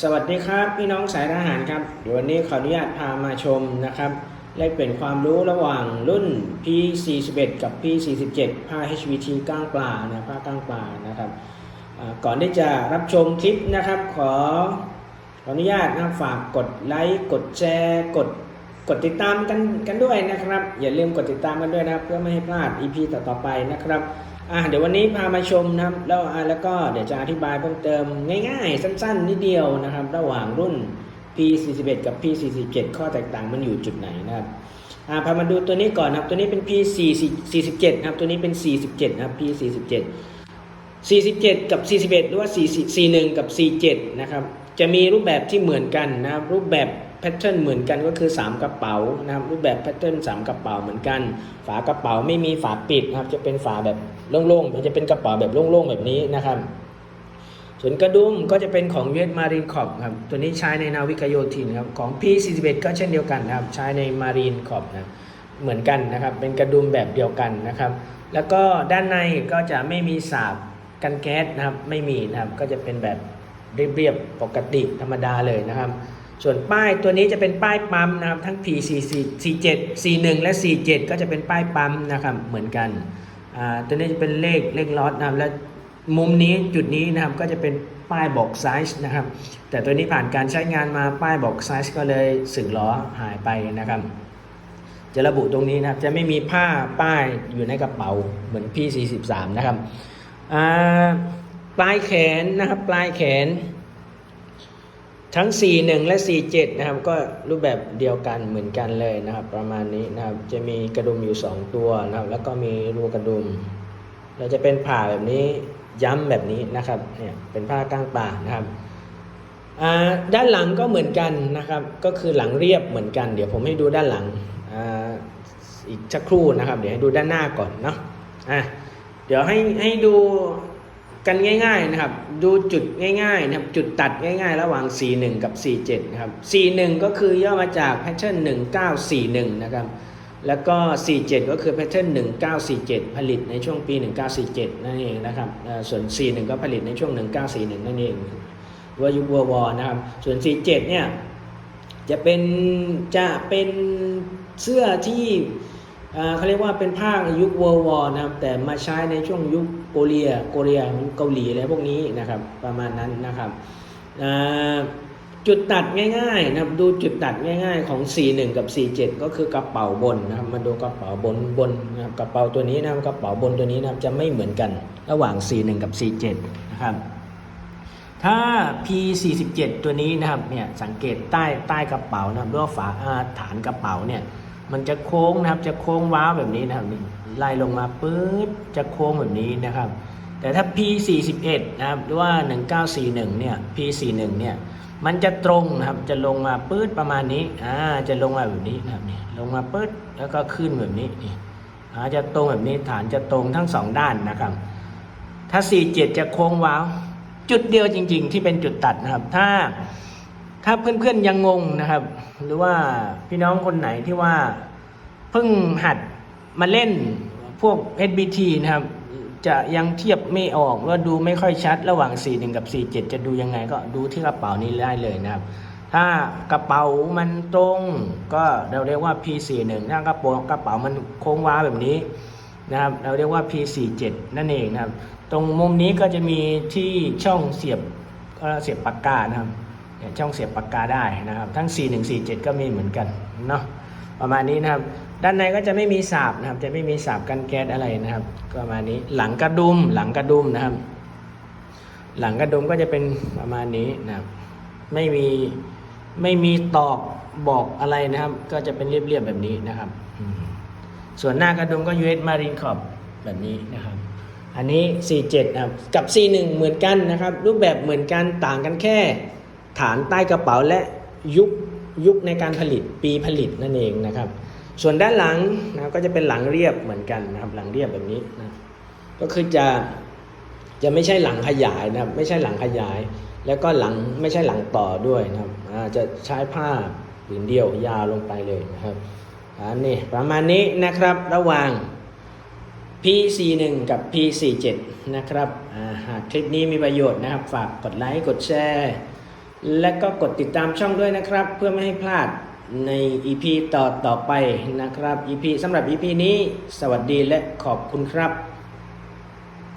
สวัสดีครับพี่น้องสายทหารครับเดี๋ยววันนี้ขออนุญาตพามาชมนะครับแลกเปลี่ยนความรู้ระหว่างรุ่น P41 กับ P47 ผ้า HVT ก้างปลานะผ้าก้างปลานะครับก่อนที่จะรับชมคลิปนะครับ ขอขออนุญาตนะฝากกดไลค์กดแชร์กดกดติดตามกันกันด้วยนะครับ อย่าลืมกดติดตามกันด้วยนะเพื่อไม่ให้พลาด EP ต่อๆไปนะครับ อะเดี๋ยววันนี้พามาชมนะครับแล้วแล้วก็เดี๋ยวจะอธิบายเพิ่มเติมง่ายๆ สั้นๆนิดเดียวนะครับ ระหว่างรุ่น P41 กับ P47 ข้อแตกต่างมันอยู่จุดไหนนะครับอ่าพามาดูตัวนี้ก่อนนะครับตัวนี้เป็น P47 นะครับตัวนี้เป็น 47นะครับ P47 47 กับ 41 หรือว่า4 41 กับ 47 นะครับ จะมีรูปแบบที่เหมือนกันนะครับรูปแบบ แพทเทิร์นเหมือนกันก็คือ 3 กระเป๋านะครับรูปแบบแพทเทิร์น3 กระเป๋าเหมือนกัน ฝากระเป๋าไม่มีฝาปิดนะครับ จะเป็นฝาแบบโล่งๆมันจะเป็นกระเป๋าแบบโล่งๆแบบนี้นะครับ ส่วนกระดุมก็จะเป็นของเวทมารีนคอ p ครับตัวนี้ใช้ในนาวิกโยธินครับของ P41 ก็เช่นเดียวกันนะครับ ใช้ในมารีนคอ p นะเหมือนกันนะครับ เป็นกระดุมแบบเดียวกันนะครับ แล้วก็ด้านในก็จะไม่มีสาบกันแก๊สนะครับไม่มีนะครับก็จะเป็นแบบเรียบๆปกติธรรมดาเลยนะครับ ส่วนป้ายตัวนี้จะเป็นป้ายปั๊มนะครับทั้ง P44 47 41 และ 47 ก็จะเป็นป้ายปั๊มนะครับเหมือนกันอ่าตัวนี้จะเป็นเลขเลขล็อตนะครับและมุมนี้จุดนี้นะครับก็จะเป็นป้ายบอกไซส์นะครับ แต่ตัวนี้ผ่านการใช้งานมาป้ายบอกไซส์ก็เลยสึกล้อหายไปนะครับ จะระบุตรงนี้นะครับจะไม่มีผ้าป้ายอยู่ในกระเป๋าเหมือนพี่43 นะครับอ่าปลายแขนนะครับปลายแขน ทั้ง 41 และ 47 นะครับ ก็รูปแบบเดียวกันเหมือนกันเลยนะครับ ประมาณนี้นะครับ จะมีกระดุมอยู่ 2 ตัวนะครับ แล้วก็มีรูกระดุม เราจะเป็นผ่าแบบนี้ย้ำแบบนี้นะครับ เนี่ยเป็นผ้าก้างป่านะครับอ่าด้านหลังก็เหมือนกันนะครับ ก็คือหลังเรียบเหมือนกัน เดี๋ยวผมให้ดูด้านหลังอ่าอีกสักครู่นะครับ เดี๋ยวให้ดูด้านหน้าก่อนเนาะ อะ เดี๋ยวให้ให้ดู กันง่ายๆนะครับ ดูจุดง่ายๆนะครับ จุดตัดง่ายๆ ระหว่าง 41 กับ 47 นะครับ 41 ก็คือย่อมาจากแพทเทิร์น 1941 นะครับ แล้วก็ 47 ก็คือแพทเทิร์น 1947 ผลิตในช่วงปี 1947 นั่นเองนะครับ ส่วน 41 ก็ผลิตในช่วง 1941 นั่นเองว่ายุควัววอนะครับ ส่วน 47 เนี่ย จะเป็นจะเป็นเสื้อที่ เขาเรียกว่าเป็นผ้ายุค World War นะครับแต่มาใช้ในช่วงยุคโกเลียโกเลียเกาหลีอะไรพวกนี้นะครับประมาณนั้นนะครับจุดตัดง่ายๆนะครับดูจุดตัดง่าย ๆ ของ 41 กับ 47 ก็คือกระเป๋าบนนะครับมาดูกระเป๋าบนบนนะครับกระเป๋าตัวนี้นะครับกระเป๋าบนตัวนี้นะครับจะไม่เหมือนกันระหว่าง 41 กับ 47 นะครับถ้า P47 ตัวนี้นะครับเนี่ยสังเกตใต้ใต้กระเป๋านะครับหรือว่าฝาฐานกระเป๋าเนี่ย มันจะโค้งนะครับ จะโค้งว้าวแบบนี้นะครับนี่ไล่ลงมาปื๊ดจะโค้งแบบนี้นะครับ แต่ถ้า P41 นะครับหรือว่า 1941 เนี่ย P41 เนี่ยมันจะตรงนะครับ จะลงมาปื๊ดประมาณนี้ อ่า จะลงมาแบบนี้นะครับนี่ลงมาปื๊ดแล้วก็ขึ้นแบบนี้นี่อ่าจะตรงแบบนี้ฐานจะตรงทั้งสองด้านนะครับ ถ้า 47 จะโค้งว้าว จุดเดียวจริง ๆ ที่เป็นจุดตัดนะครับ ถ้า ถ้าเพื่อนๆยังงงนะครับ หรือว่าพี่น้องคนไหนที่ว่าเพิ่งหัดมาเล่นพวก SBT นะครับ จะยังเทียบไม่ออกว่าดูไม่ค่อยชัดระหว่าง 41 กับ 47 จะดูยังไงก็ดูที่กระเป๋านี้ได้เลยนะครับ ถ้ากระเป๋ามันตรงก็เราเรียกว่า P41 ถ้ากระเป๋ากระเป๋ามันโค้งว้าแบบนี้นะครับ เราเรียกว่า P47 นั่นเองนะครับ ตรงมุมนี้ก็จะมีที่ช่องเสียบเอ่อเสียบปากกานะครับ ช่องเสียบปากกาได้นะครับ ทั้ง 4147 ก็มีเหมือนกันเนาะประมาณนี้นะครับ ด้านในก็จะไม่มีสาบนะครับ จะไม่มีสาบกันแก๊สอะไรนะครับก็ประมาณนี้หลังกระดุมหลังกระดุมนะครับ หลังกระดุมก็จะเป็นประมาณนี้นะครับ ไม่มีไม่มีตอกบอกอะไรนะครับ ก็จะเป็นเรียบๆแบบนี้นะครับ ส่วนหน้ากระดุมก็ US Marine Corp แบบนี้นะครับ อันนี้ 47นะครับกับ 41 เหมือนกันนะครับ รูปแบบเหมือนกันต่างกันแค่ ฐานใต้กระเป๋าและยุคยุคในการผลิตปีผลิตนั่นเองนะครับ ส่วนด้านหลังนะก็จะเป็นหลังเรียบเหมือนกันนะครับหลังเรียบแบบนี้นะก็คือจะจะไม่ใช่หลังขยายนะครับไม่ใช่หลังขยาย แล้วก็หลังไม่ใช่หลังต่อด้วยนะครับจะใช้ผ้าผืนเดียวยาวลงไปเลยนะครับอันนี้ประมาณนี้นะครับระหว่าง P41 กับ P47 นะครับหากคลิปนี้มีประโยชน์นะครับ ฝากกดไลค์กดแชร์ และก็กดติดตามช่องด้วยนะครับ เพื่อไม่ให้พลาดใน EP ต่อต่อไปนะครับ EP สำหรับ EP นี้ สวัสดีและขอบคุณครับ